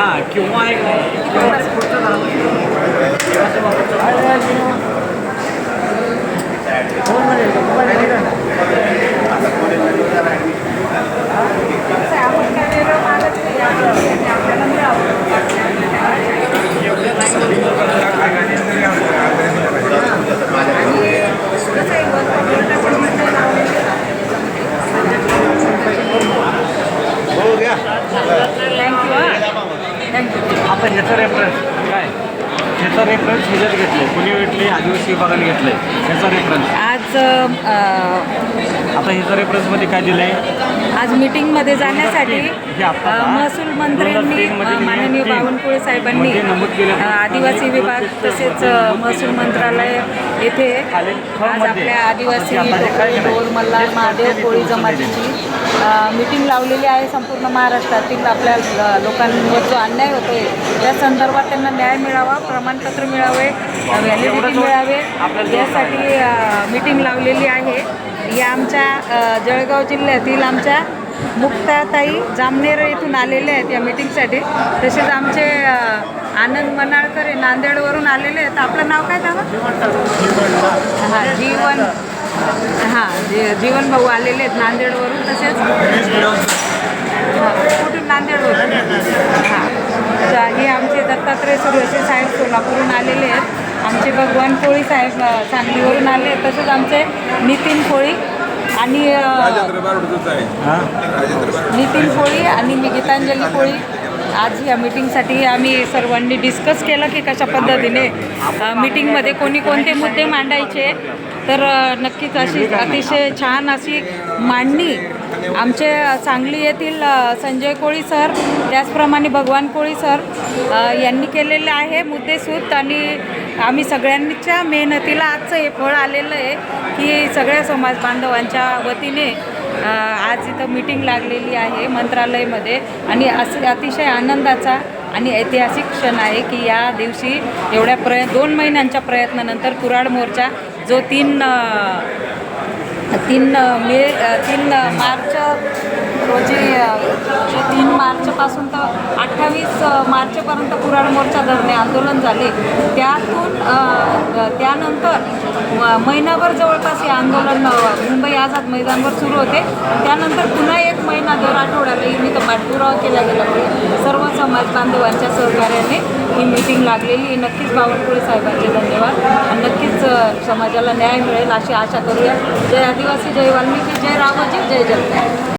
हां किंवा एक आता ह्याचं रेफरन्स काय? ह्याचं रेफरन्स ह्याच्यात घेतलं कुणी भेटले आदिवासी विभागाने घेतलंय. ह्याचा रेफरन्स आज अ, आता ह्याच्या रेफरन्समध्ये काय दिलंय? आज मीटिंगमध्ये जाण्यासाठी? महसूल मंत्र्यांनी 2003 मध्ये अ, माननीय बावनकुळे साहेबांनी आदिवासी विभाग तसेच महसूल मंत्रालय येथे आज आपल्या आदिवासी ढोर मल्हार महादेव कोळी जमातीची मीटिंग लावलेली आहे संपूर्ण महाराष्ट्रातील आपल्या लोकांवर जो अन्याय होतोय त्या संदर्भात त्यांना न्याय मिळावा प्रमाणपत्र मिळावे व्हॅलिडिटी मिळावे. यासाठी मीटिंग लावलेली आहे. या आमच्या जळगाव जिल्ह्यातील आमच्या मुक्ताताई जामनेर येथून आलेले आहेत या मीटिंगसाठी तसेच आमचे आनंद मनाळकर हे नांदेडवरून आलेले आहेत. आपलं नाव काय दादा? हां जीवन हां जी जीवन भाऊ आलेले आहेत नांदेडवरून. तसेच हां कुठून? नांदेडवरून. हां. तर हे आमचे दत्तात्रय सुरवशी साहेब सोलापूरहून आलेले आहेत. आमचे भगवान कोळी साहेब सांगलीवरून आले. तसेच आमचे नितीन कोळी आणि नितीन कोळी आणि मी गीतांजली कोळी. आज या मीटिंगसाठी आम्ही सर्वांनी डिस्कस केलं की कशा पद्धतीने मीटिंगमध्ये कोणी कोणते मुद्दे मांडायचे. तर नक्कीच अशी अतिशय छान अशी मांडणी आमचे सांगली येथील संजय कोळी सर त्याचप्रमाणे भगवान कोळी सर यांनी केलेले आहे मुद्देसूद. आणि आम्ही सगळ्यांच्या मेहनतीला आजचं हे फळ आलेलं आहे की सगळ्या समाज बांधवांच्या वतीने आज इथं मीटिंग लागलेली आहे मंत्रालयमध्ये आणि असे अतिशय आनंदाचा आणि ऐतिहासिक क्षण आहे की या दिवशी एवढ्या प्रय दोन महिन्यांच्या प्रयत्नानंतर कुराड मोर्चा जो तीन तीन मे तीन मार्च रोजी तीन मार्चपासून तर अठ्ठावीस मार्चपर्यंत कुराड मोर्चा धरणे आंदोलन झाले. त्यातून त्यानंतर म- महिनाभर जवळपास हे आंदोलन मुंबई आझाद मैदानवर सुरू होते. त्यानंतर पुन्हा एक महिना दर आठवड्याला इथे पाठपुरावा केला गेला. सर्व समाज बांधवांच्या सहकार्याने ही मीटिंग लागलेली आहे. नक्कीच बावनकुळे साहेबांचे धन्यवाद. आणि नक्कीच समाजाला न्याय मिळेल अशी आशा करूया. जय आदिवासी जय वाल्मिकी जय रामोजी जय जगन्नाथ